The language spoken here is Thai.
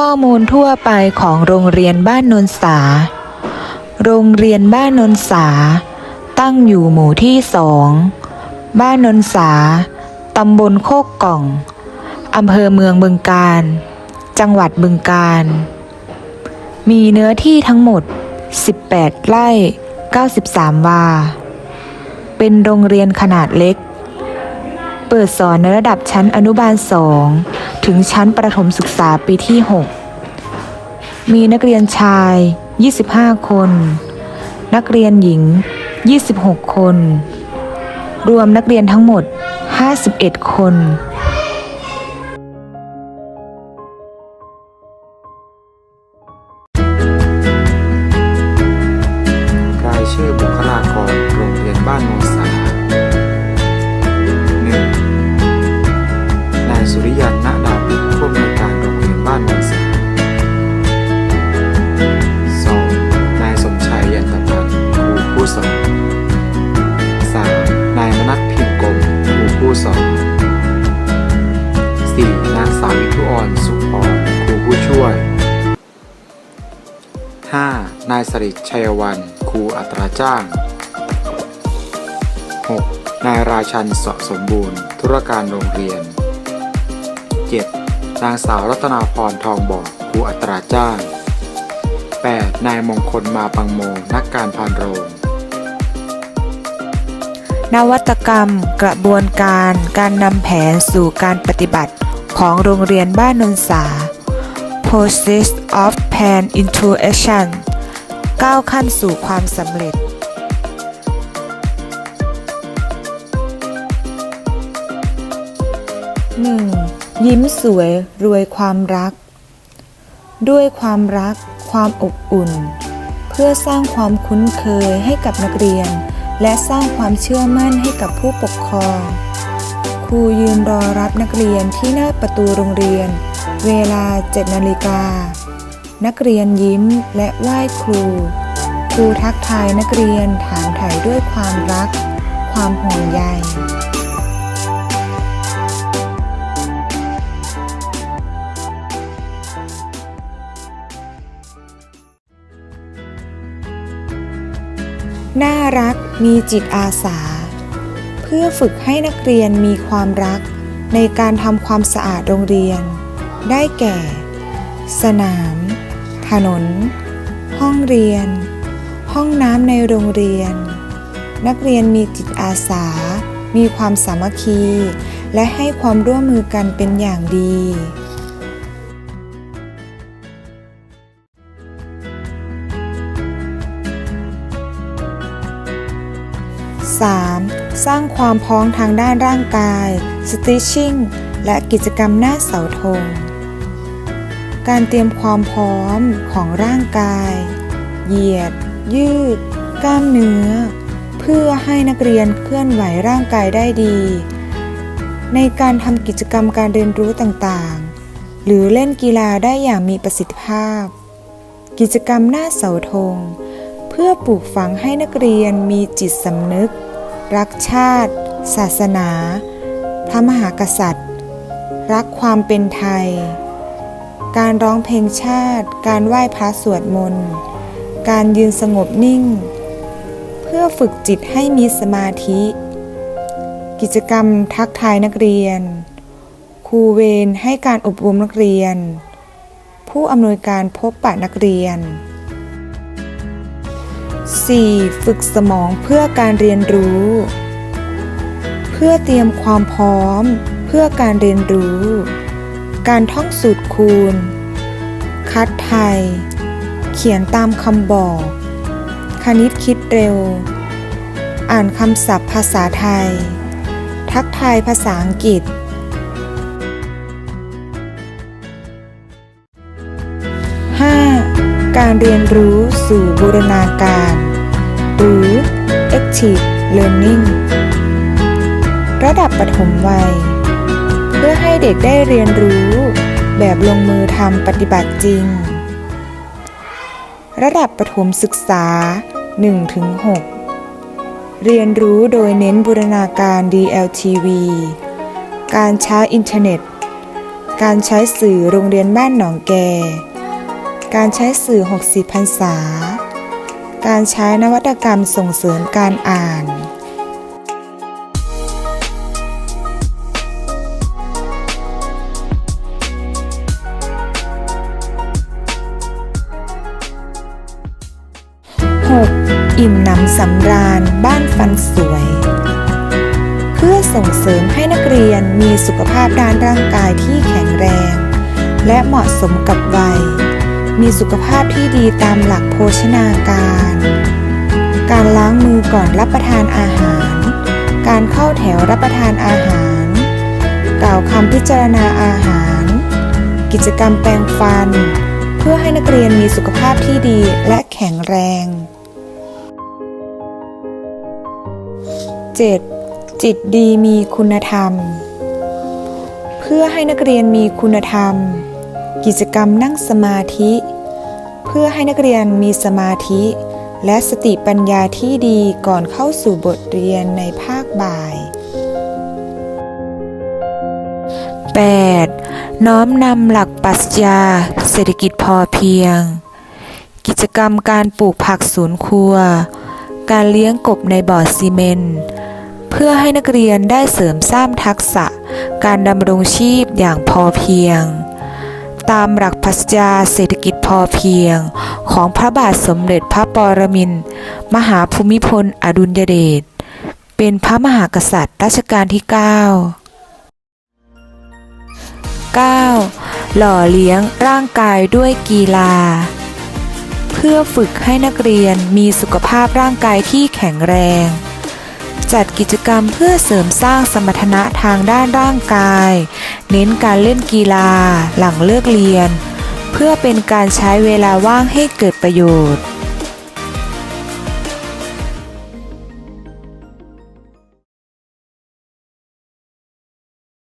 ข้อมูลทั่วไปของโรงเรียนบ้านนนสา โรงเรียนบ้านนนสา ตั้งอยู่หมู่ที่สอง บ้านนนสา ตำบลโคกกล่อง อำเภอเมืองบึงกาฬจังหวัดบึงกาฬมีเนื้อที่ทั้งหมด 18 ไร่ 93 วา เป็นโรงเรียนขนาดเล็ก เปิดสอนในระดับชั้นอนุบาล2 ถึงชั้นประถมศึกษาปีที่ 6 มีนักเรียนชาย 25 คน นักเรียนหญิง 26 คน รวมนักเรียนทั้งหมด 51 คน 5. นายสริชัยวันครูอัตราจ้าง 6. นายราชันเสาะสมบูรณ์ ธุรการโรงเรียน 7. นางสาวรัตนาพรทองบอกครูอัตราจ้าง 8. นายมงคลมาปังโม นักการพานโรง นวัตกรรม กระบวนการการนำแผนสู่การปฏิบัติของโรงเรียนบ้านนนสา Process of Plan into Action ก้าวขั้นสู่ความสำเร็จ 1. ยิ้มสวยรวยความรัก ด้วยความรัก ความอบอุ่น เพื่อสร้างความคุ้นเคยให้กับนักเรียน และสร้างความเชื่อมั่นให้กับผู้ปกครอง ครูยืนรอรับนักเรียนที่หน้าประตูโรงเรียน เวลา 7 นาฬิกา นักเรียนยิ้มและไหว้ครู ครูทักทายนักเรียนถามถ่ายด้วยความรัก ความห่วงใยน่ารักมีจิตอาสา เพื่อฝึกให้นักเรียนมีความรักในการทำความสะอาดโรงเรียน ได้แก่ สนาม นน ห้องเรียน ห้องน้ำในโรงเรียน นักเรียนมีจิตอาสา มีความสามัคคี และให้ความร่วมมือกันเป็นอย่างดี 3. สร้างความพร้อมทางด้านร่างกาย stitching และกิจกรรมหน้าเสาธง การเตรียมความพร้อมของร่างกาย เหยียด ยืด กล้ามเนื้อ เพื่อให้นักเรียนเคลื่อนไหวร่างกายได้ดี ในการทำกิจกรรมการเรียนรู้ต่างๆ หรือเล่นกีฬาได้อย่างมีประสิทธิภาพ กิจกรรมหน้าเสาธง เพื่อปลูกฝังให้นักเรียนมีจิตสำนึก รักชาติ ศาสนา พระมหากษัตริย์ รักความเป็นไทย การร้องเพลงชาติ การไหว้พระสวดมนต์ การยืนสงบนิ่ง เพื่อฝึกจิตให้มีสมาธิ กิจกรรมทักทายนักเรียน ครูเวรให้การอบรมนักเรียน ผู้อำนวยการพบปะนักเรียน 4. ฝึกสมองเพื่อการเรียนรู้ เพื่อเตรียมความพร้อม เพื่อการเรียนรู้ การท่องสูตรคูณ คัดไทย เขียนตามคำบอก คณิตคิดเร็ว อ่านคำศัพท์ภาษาไทย ทักทายภาษาอังกฤษ 5. การเรียนรู้สู่บูรณาการ หรือ active learning ระดับปฐมวัย พื่อให้เด็กได้เรียนรู้ แบบลงมือทำปฏิบัติจริง ระดับประถมศึกษา 1-6 เรียนรู้โดยเน้นบูรณาการ DLTV การใช้อินเทอร์เน็ต การใช้สื่อโรงเรียนบ้านหนองแก การใช้สื่อ 60พรรษา การใช้นวัตกรรมส่งเสริมการอ่าน สำราญบ้านฟันสวย เพื่อส่งเสริมให้นักเรียนมีสุขภาพด้านร่างกายที่แข็งแรง และเหมาะสมกับวัย มีสุขภาพที่ดีตามหลักโภชนาการ การล้างมือก่อนรับประทานอาหาร การเข้าแถวรับประทานอาหาร กล่าวคำพิจารณาอาหาร กิจกรรมแปรงฟัน เพื่อให้นักเรียนมีสุขภาพที่ดีและแข็งแรง 7. จิตดีมีคุณธรรม เพื่อให้นักเรียนมีคุณธรรม กิจกรรมนั่งสมาธิ เพื่อให้นักเรียนมีสมาธิ และสติปัญญาที่ดีก่อนเข้าสู่บทเรียนในภาคบ่าย 8. น้อมนำหลักปรัชญาเศรษฐกิจพอเพียง กิจกรรมการปลูกผักสวนครัว การเลี้ยงกบในบ่อซีเมนต์ เพื่อให้นักเรียนได้เสริมสร้างทักษะ การดำรงชีพอย่างพอเพียง ตามหลักปรัชญาเศรษฐกิจพอเพียง ของพระบาทสมเด็จพระปรมินทรมหาภูมิพลอดุลยเดชเป็นพระมหากษัตริย์รัชกาลที่ 9 9. หล่อเลี้ยงร่างกายด้วยกีฬา เพื่อฝึกให้นักเรียนมีสุขภาพร่างกายที่แข็งแรง จัดกิจกรรมเพื่อเสริมสร้างสมรรถนะทางด้านร่างกาย เน้นการเล่นกีฬาหลังเลิกเรียน เพื่อเป็นการใช้เวลาว่างให้เกิดประโยชน์